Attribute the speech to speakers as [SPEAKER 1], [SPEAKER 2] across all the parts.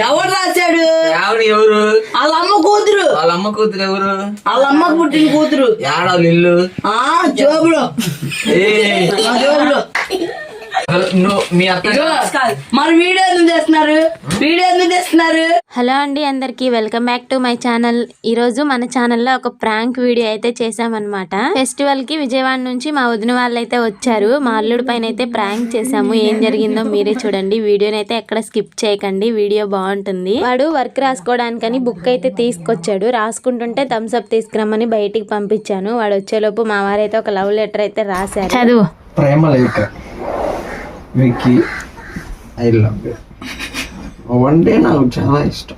[SPEAKER 1] ఎవరు రాశాడు?
[SPEAKER 2] ఆవిడ ఎవరు?
[SPEAKER 1] వాళ్ళ అమ్మ కూతురు.
[SPEAKER 2] వాళ్ళ అమ్మ కూతురు ఎవరు?
[SPEAKER 1] వాళ్ళ అమ్మకు పుట్టిన కూతురు.
[SPEAKER 2] ఏడాది ఇల్లు
[SPEAKER 1] ఆ జోబులో. జోబులో
[SPEAKER 2] నువ్వు మీ అత్త
[SPEAKER 1] ఇగో, మరి వీడియో ఎందుకు చేస్తున్నారు? వీడియో ఎందుకు చేస్తున్నారు?
[SPEAKER 3] హలో అండి అందరికి welcome back to my channel. ఈ రోజు మన ఛానల్లో ఒక ప్రాంక్ వీడియో అయితే చేసామన్నమాట ఫెస్టివల్కి విజయవాడ నుంచి మా వదిన వాళ్ళు అయితే వచ్చారు. మా అల్లుడి పైన అయితే ప్రాంక్ చేసాము ఏం జరిగిందో మీరే చూడండి. వీడియోని అయితే ఎక్కడ స్కిప్ చేయకండి. వీడియో బాగుంటుంది. వాడు వర్క్ రాసుకోవడానికని బుక్ అయితే తీసుకొచ్చాడు. రాసుకుంటుంటే థమ్స్ అప్ తీసుకురమ్మని బయటికి పంపించాను. వాడు వచ్చేలోపు మా వారైతే ఒక లవ్ లెటర్ అయితే రాశారు. చదువు.
[SPEAKER 2] ప్రేమ లేక Vicky I love you one day నాకు చాలా ఇష్టం.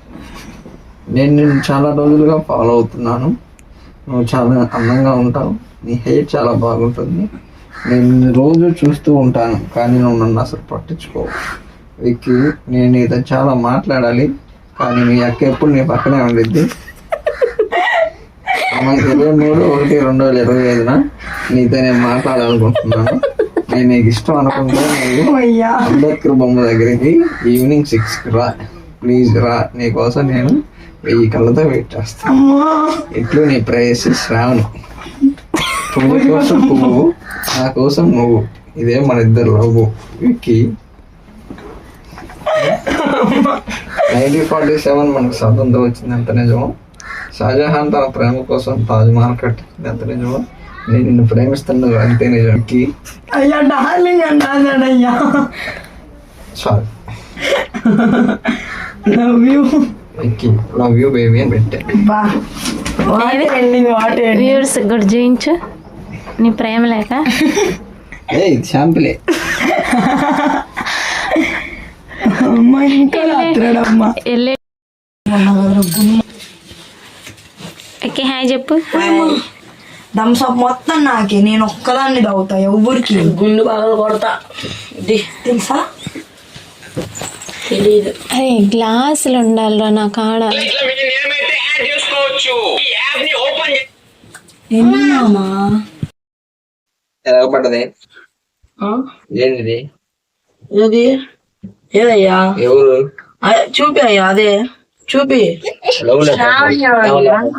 [SPEAKER 2] నేను నేను చాలా రోజులుగా ఫాలో అవుతున్నాను. నువ్వు చాలా అందంగా ఉంటావు. నీ హెయిర్ చాలా బాగుంటుంది. నేను రోజు చూస్తూ ఉంటాను కానీ నువ్వు నన్ను అసలు పట్టించుకో విక్కీ నేను నీతో చాలా మాట్లాడాలి కానీ మీ అక్క ఎప్పుడు నీ పక్కనే ఉండిద్ది. మనకి ఇరవై మూడు ఒకటి రెండు వేల ఇరవై ఐదున నీతో నేను మాట్లాడాలనుకుంటున్నాను. నేను నీకు ఇష్టం అనుకుంటే అంబేద్కర్ బొమ్మ దగ్గరికి ఈవినింగ్ సిక్స్ రా. ప్లీజ్ రా. నీకోసం నేను వెయ్యి కళ్ళతో వెయిట్ చేస్తాను ఇట్లు నీ ప్రేయసి శ్రావణి. పువ్వు కోసం పువ్వు నా కోసం నువ్వు. ఇదే మన ఇద్దరు love Vicky. Nineteen forty seven మనకు స్వాతంత్రం వచ్చింది ఎంత నిజమో? షాజహాన్ తన ప్రేమ కోసం తాజ్ మహల్ కట్టించింది ఎంత నిజమో? నేను నిన్ను ప్రేమిస్తున్నాను అంతే నిజం విక్కీ
[SPEAKER 1] అయ్యా డార్లింగ్ అన్నాడు అయ్యా
[SPEAKER 2] sorry
[SPEAKER 1] love you
[SPEAKER 2] Vicky love you baby అని పెట్టా.
[SPEAKER 1] బా. What ending what
[SPEAKER 3] viewers good చూయించు నీ ప్రేమ లేక.
[SPEAKER 2] ఏ ఇది శాంపులే.
[SPEAKER 1] అమ్మ ఇంకా రాత్రాడమ్మా.
[SPEAKER 3] వెళ్ళే. ఓకే హాయ్ చెప్పు.
[SPEAKER 1] థమ్స్ అప్ మొత్తం నాకే. నేను ఒక్కదాన్ని తాగుతా ఎవరికి గుండు బాగా కొడతా. తెలుసా? తెలీదు.
[SPEAKER 3] అరే గ్లాసులు ఉండాలిరా నా కాడ.
[SPEAKER 2] ఎలాగపడ్డది? ఏంటిది?
[SPEAKER 1] ఏది? ఏదయ్యా?
[SPEAKER 2] ఎవరు?
[SPEAKER 1] అదే చూపి అయ్యా అదే. చూపి.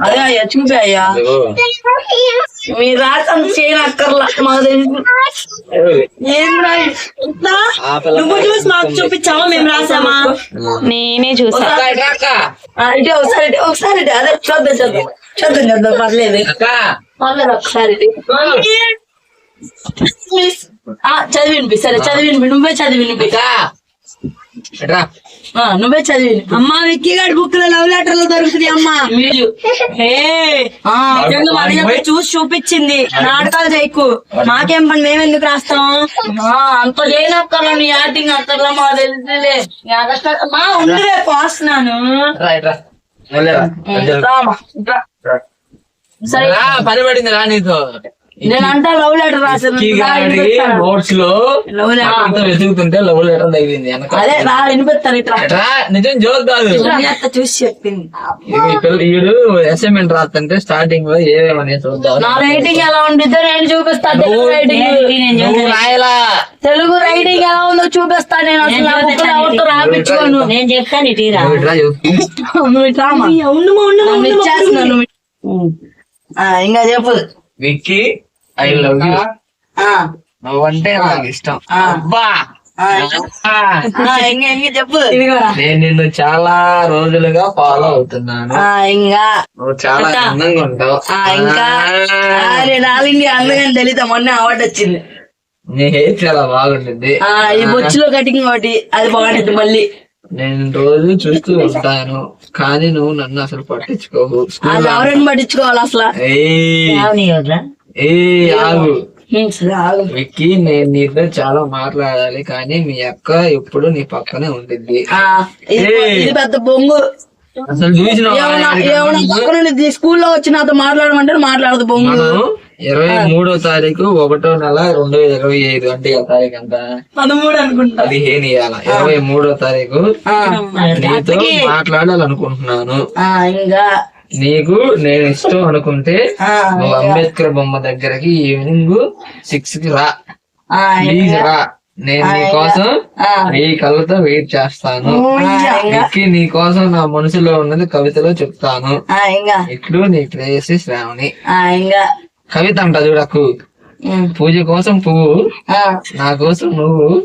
[SPEAKER 1] అదే అయ్యా చూపి అయ్యా. మీరు రాసం చేయనక్కర్లా మాకు? నువ్వు చూసి మాకు చూపించావా మేము రాసామా?
[SPEAKER 3] నేనే చూసా.
[SPEAKER 1] ఇటే ఒకసారి ఒకసారి. అదే చూద్దాం చూద్దాం. చూద్దాం చూద్దాం పర్లేదు. పర్లేదు ఒకసారి ఇటే. ఆ, చదివి వినిపి సరే చదివి వినిపి నువ్వే చదివి వినిపి ఆ, నువ్వే చదివి. అమ్మా విక్కీ గారి బుక్లో లవ్ లెటర్లు దొరుకుతుంది అమ్మా. మీరు చూసి చూపించింది. నాటకాలు చేయకు. మాకేం పని మేము ఎందుకు రాస్తాం ఆ, అంత చేయనక్కర్లా నీ యాక్టింగ్ అక్కర్లా మా తెలుసులే. మా ఉండి రేపు వస్తున్నాను. సరే
[SPEAKER 2] పని పడింది రా నీతో.
[SPEAKER 1] నేను అంటా లవ్ లెటర్ రాశాను.
[SPEAKER 2] నోట్స్లో
[SPEAKER 1] లవ్ లెటర్
[SPEAKER 2] అంతా వెతుకుతుంటే లవ్ లెటర్ తగిలింది. వెనక
[SPEAKER 1] అదే రా వినిపిస్తాను ఇట్లా
[SPEAKER 2] రా, నిజం జోక్ కాదు.
[SPEAKER 1] చూసి చెప్పింది.
[SPEAKER 2] అసైన్మెంట్ రాస్తుంటే స్టార్టింగ్లో ఏమేమని చూద్దాం.
[SPEAKER 1] నా రైటింగ్ ఎలా ఉండిద్దో నేను చూపిస్తా. తెలుగు రైటింగ్
[SPEAKER 2] నువ్వు రాయలా?
[SPEAKER 1] తెలుగు రైటింగ్ ఎలా ఉందో చూపిస్తా. నేను అసలు రాపించుకోను.
[SPEAKER 4] చెప్తాను
[SPEAKER 2] ఇట్రా.
[SPEAKER 1] నువ్వు ఇంకా చెప్పు.
[SPEAKER 2] విక్కీ ఐ లవ్ యూ
[SPEAKER 1] ఆ,
[SPEAKER 2] నువ్వంటే నాకు ఇష్టం. అబ్బా!
[SPEAKER 1] చెప్పు.
[SPEAKER 2] నేను నిన్ను చాలా రోజులుగా ఫాలో అవుతున్నాను.
[SPEAKER 1] ఆ, ఇంకా
[SPEAKER 2] నువ్వు చాలా అందంగా ఉంటావు.
[SPEAKER 1] ఆ, ఇంకా. ఆ, నేను ఆల్ ఇండియా అందగానే తెలీదా మొన్న అవార్డు వచ్చింది.
[SPEAKER 2] నీ హెయిర్ చాలా బాగుంటుంది.
[SPEAKER 1] ఆ ఈ బొచ్చులో కటింగ్ ఒకటి అది బాగుంటుంది మళ్ళీ.
[SPEAKER 2] నేను రోజు చూస్తూ ఉంటాను. కానీ నువ్వు నన్ను అసలు పట్టించుకోవు
[SPEAKER 1] ఎవరైనా పట్టించుకోవాలి అసలు?
[SPEAKER 2] ఆగు. విక్కీ నేను నీతో చాలా మాట్లాడాలి కానీ మీ అక్క ఎప్పుడు నీ పక్కనే ఉండిద్ది.
[SPEAKER 1] ఆ, ఇది ఇది పెద్ద బొంగు.
[SPEAKER 2] అసలు చూసిన
[SPEAKER 1] స్కూల్లో వచ్చి నాతో మాట్లాడమంటే మాట్లాడదు బొంగు.
[SPEAKER 2] ఇరవై మూడో తారీఖు ఒకటో నెల రెండు వేల ఇరవై ఐదు. అంటే ఏ తారీఖు అంట
[SPEAKER 1] పదమూడు అనుకుంటా.
[SPEAKER 2] పదిహేను ఇరవై మూడో తారీఖు నీతో మాట్లాడాలనుకుంటున్నాను.
[SPEAKER 1] ఇంకా
[SPEAKER 2] నీకు నేను ఇష్టం అనుకుంటే నువ్వు అంబేద్కర్ బొమ్మ దగ్గరకి ఈవినింగ్ సిక్స్కి రా ప్లీజ్ రా. నేను నీ కోసం. నీ కళ్ళతో వెయిట్ చేస్తాను. ఎక్కి నీ కోసం నా మనసులో ఉన్నది కవితలో చెప్తాను. ఇట్లు నీ ప్రేయసి శ్రావణి. కవిత అంట చూడకు. పూజ కోసం పువ్వు. నా కోసం నువ్వు.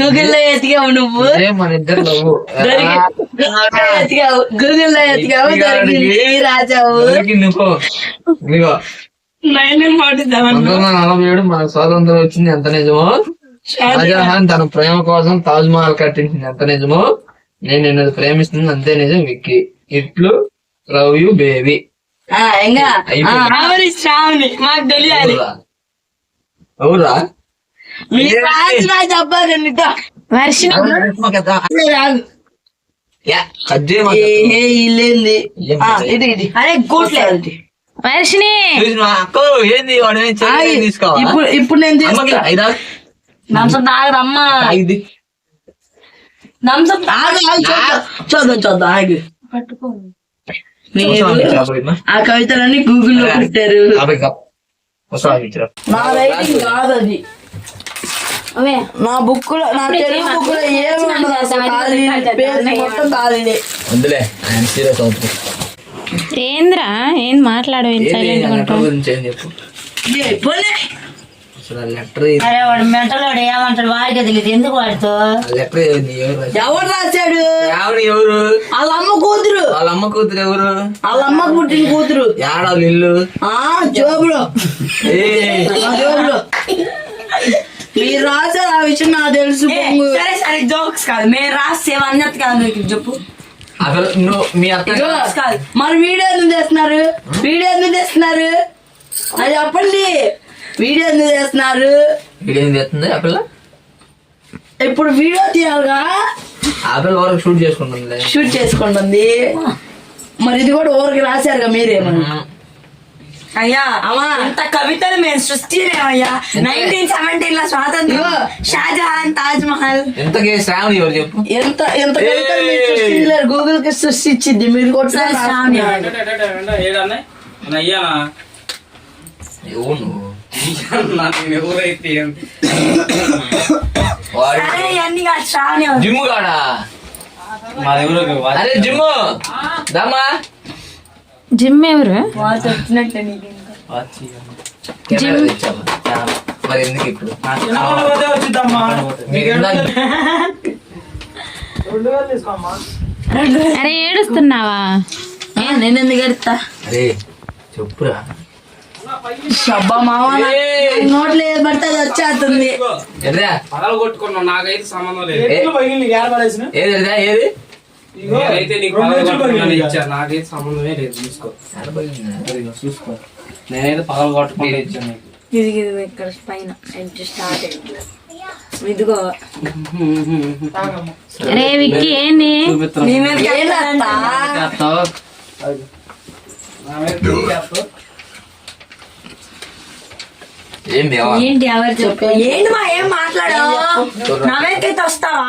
[SPEAKER 1] గూగుల్లో ఎతికావు నువ్వు.
[SPEAKER 2] మన ఇద్దరు నువ్వు
[SPEAKER 1] గూగుల్లో ఎతికావు. గూగుల్లో ఎతికావు దొరికింది రాజావు.
[SPEAKER 2] నువ్వు. ఏడు మనకు స్వాతంత్రం వచ్చింది ఎంత నిజమో? షాజహాన్. తన ప్రేమ కోసం తాజ్ మహల్ కట్టించింది ఎంత నిజమో? నేను నిన్ను ప్రేమిస్తుంది అంతే నిజం విక్కి. ఇట్లు లవ్ యూ బేబీ.
[SPEAKER 1] ఆ, ఇంకా మాకు తెలియాలి.
[SPEAKER 2] అవురా?
[SPEAKER 3] వర్షిని
[SPEAKER 2] ఏంది వాడు
[SPEAKER 1] ఇప్పుడు ఇప్పుడు నేను నంసం తాగరమ్మా నంసం ఆగు, చూద్దాం చూద్దాం ఆగి. ఆ కవితలన్నీ గూగుల్లో పెట్టారు. నా రైటింగ్ కాదు అది నా బుక్లో నా తెలుగు బుక్లో ఏమి ఉండదు అసలు. ఖాళీ పేజ్ మొత్తం ఖాళీనే.
[SPEAKER 2] వద్దులే ఆయన సీరియస్ అవుతుంది
[SPEAKER 3] ఏంద్రా? ఏం మాట్లాడు సైలెంట్
[SPEAKER 2] చెప్పు.
[SPEAKER 4] ఏమంటాడు వాడికి తెలియదు. ఎందుకు వాడితో?
[SPEAKER 2] ఎవరు
[SPEAKER 1] రాశాడు?
[SPEAKER 2] ఎవరు
[SPEAKER 1] వాళ్ళ అమ్మ కూతురు.
[SPEAKER 2] వాళ్ళ అమ్మ కూతురు ఎవరు?
[SPEAKER 1] వాళ్ళ అమ్మ పుట్టిన కూతురు.
[SPEAKER 2] ఏడాళ్ళ ఇల్లు
[SPEAKER 1] ఆ జోబులో. జోబులో. మీరు రాశారు ఆ విషయం నాకు తెలుసు పొంగు.
[SPEAKER 4] సరే సరే జోక్స్ కాదు. మేము రాస్తే అన్నట్టు కాదు నీకు చెప్పు.
[SPEAKER 2] అసలు నువ్వు మీ అత్త
[SPEAKER 1] ఇగో, మరి వీడియో ఎందుకు చేస్తున్నారు వీడియో ఎందుకు చేస్తున్నారు అది చెప్పండి. వీడియో ఎందుకు చేస్తున్నారు
[SPEAKER 2] వీడియో ఏం చేస్తుంది ఆ పిల్ల?
[SPEAKER 1] ఇప్పుడు వీడియో తీయాలిగా?
[SPEAKER 2] ఆ పిల్ల వరకు షూట్ చేసుకుంటుంది
[SPEAKER 1] షూట్ చేసుకుంటుంది. మరి ఇది కూడా ఊరికి రాశారుగా మీరేమన్నా
[SPEAKER 4] అయ్యా. ఇంత కవితలు మేము సృష్టిలేమయ్యా నైన్టీన్ సెవెంటీన్లో స్వాతంత్రం. షాజహాన్ తాజ్ మహల్
[SPEAKER 2] ఎంతకే శ్రావణి ఎవరు చెప్పు?
[SPEAKER 1] ఎంత ఎంత కవితలు మీరు సృష్టించలేరు గూగుల్కి సృష్టించింది. మీరు కొట్టిన
[SPEAKER 4] శ్రావణి.
[SPEAKER 5] అయ్యానా ఎవరైతే
[SPEAKER 2] జిమ్ కాడా?
[SPEAKER 5] మా దగ్గర
[SPEAKER 2] అరే జిమ్ దమ్మా.
[SPEAKER 3] జిమ్ ఎవరు?
[SPEAKER 4] నీకు?
[SPEAKER 2] మరి ఎందుకు ఇప్పుడు?
[SPEAKER 3] అరే ఏడుస్తున్నావా?
[SPEAKER 1] నేను ఎందుకు ఎడతా
[SPEAKER 2] అరే చెప్పురా.
[SPEAKER 1] అబ్బా మామ
[SPEAKER 2] ఏయ్.
[SPEAKER 1] నోట్లో ఏది పడితే అది వచ్చేస్తుంది.
[SPEAKER 5] నాకైతే సంబంధం లేదు.
[SPEAKER 2] ఏది ఏది?
[SPEAKER 5] నేనైతే నీకు పగలు కొట్టుకున్నాను ఇచ్చాను. నాకైతే సంబంధమే లేదు చూసుకో. ఇదిగో చూసుకో. నేనైతే పగలు కొట్టుకుంటే ఇచ్చాను నీకు.
[SPEAKER 4] ఇది ఇక్కడ పైన స్టార్ట్ అయింది ఇదిగో.
[SPEAKER 3] అరే విక్కీ ఏంది?
[SPEAKER 4] ఏంటి ఎవరు చెప్పు ఏంటి మా ఏం మాట్లాడావు? నా వస్తావా?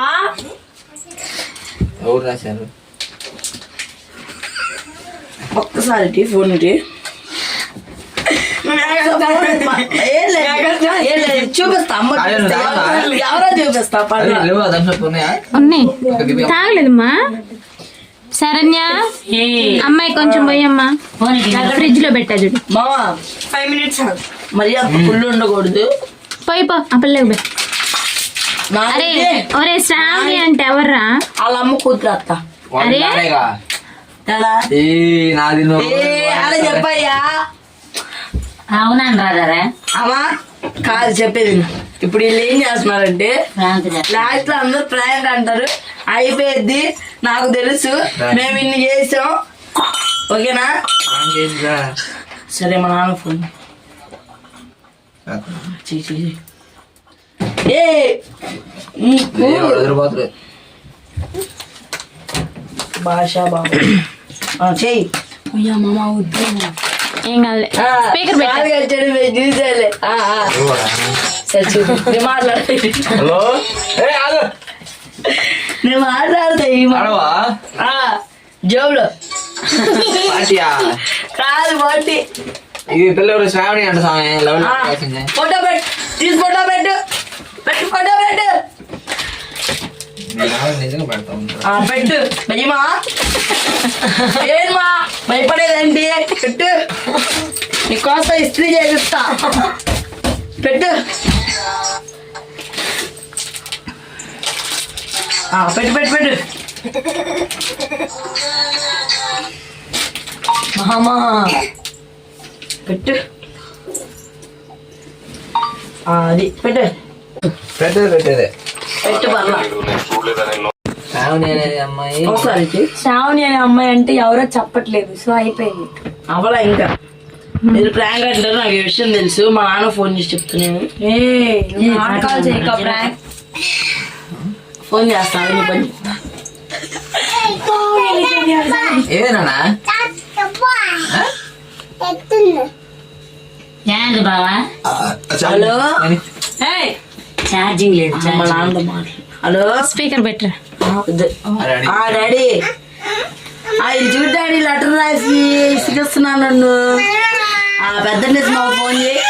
[SPEAKER 2] ఎవరు రాశారు?
[SPEAKER 1] ఒక్కసారి ఫోన్ చూపిస్తా అమ్మ? ఎవరో చూపిస్తా
[SPEAKER 2] ఉన్నాయా?
[SPEAKER 3] తాగలేదమ్మా. శరణ్య అమ్మాయి కొంచెం పోయమ్మా. ఫ్రిడ్జ్లో పెట్టా చూడు.
[SPEAKER 1] మామ
[SPEAKER 4] ఫైవ్ మినిట్స్
[SPEAKER 1] మరి అంత ఫుల్ ఉండకూడదు.
[SPEAKER 3] పోయి పో అప్పలేకు పోయి అరే ఒరే శ్రావణి అంటే ఎవర్రా?
[SPEAKER 1] వాళ్ళ అమ్మ కూతురు అత్త.
[SPEAKER 3] అరే.
[SPEAKER 2] నాది
[SPEAKER 1] అలా చెప్పయ్యా.
[SPEAKER 4] అవునండి రాజారా
[SPEAKER 1] అమ్మా కాదు చెప్పేది. ఇప్పుడు వీళ్ళు ఏం చేస్తున్నారంటే లాస్ట్లో అందరూ ప్రాంక్ అంటారు. అయిపోయింది నాకు తెలుసు. మేము ఇన్ని చేసాం. ఓకేనా? సరే మా నాన్న ఫోన్. చెయ్యి. ఏ. భాష బాబు. ఆ, చెయ్యి. మామ వద్దు.
[SPEAKER 3] ఏం కాదులే.
[SPEAKER 1] ఆ,
[SPEAKER 3] స్పీకర్.
[SPEAKER 2] ఎవరా?
[SPEAKER 1] సరే
[SPEAKER 2] హలో?
[SPEAKER 1] నేను మాట్లాడతా ఈ జోబులో. కాదు
[SPEAKER 2] ఇది పిల్లలు శ్రావణి అంట స్వామి
[SPEAKER 1] ఫోటో పెట్టు. తీసి ఫోటో పెట్టు. పెట్టు ఫోటో పెట్టు
[SPEAKER 2] నిజంగా పెడతాం
[SPEAKER 1] ఆ, పెట్టు భయమా ఏమా భయపడేదండి పెట్టు నీకోసం ఇస్త్రీ చేపిస్తా పెట్టు ఆ, పెట్టు పెట్టు పెట్టు మామా పెట్టు ఆ, అది పెట్టు
[SPEAKER 2] పెట్టేది. పెట్టేదే శ్రావణి అనేది అమ్మాయి.
[SPEAKER 4] శ్రావణి అనే అమ్మాయి అంటే ఎవరో చెప్పట్లేదు సో అయిపోయింది.
[SPEAKER 1] అవలా ఇంకా. మీరు ప్రాంక్ అంటారు నాకు ఈ విషయం తెలుసు. మా నాన్న ఫోన్ చేసి చెప్తున్నాను
[SPEAKER 4] నాటకాలు చేయక ప్రాంక్.
[SPEAKER 1] ఫోన్ చేస్తాను నీ పని.
[SPEAKER 2] ఏదేనా
[SPEAKER 6] ఏంది బావా
[SPEAKER 1] హలో?
[SPEAKER 6] ఛార్జింగ్ లేదు
[SPEAKER 1] హలో?
[SPEAKER 3] Speaker better
[SPEAKER 1] daddy. ఆ ఇది చూడు డాడీ లెటర్ రాసి ఇసుకొస్తున్నాను నన్ను. ఆ పెద్ద నిజం ఫోన్ చేయి.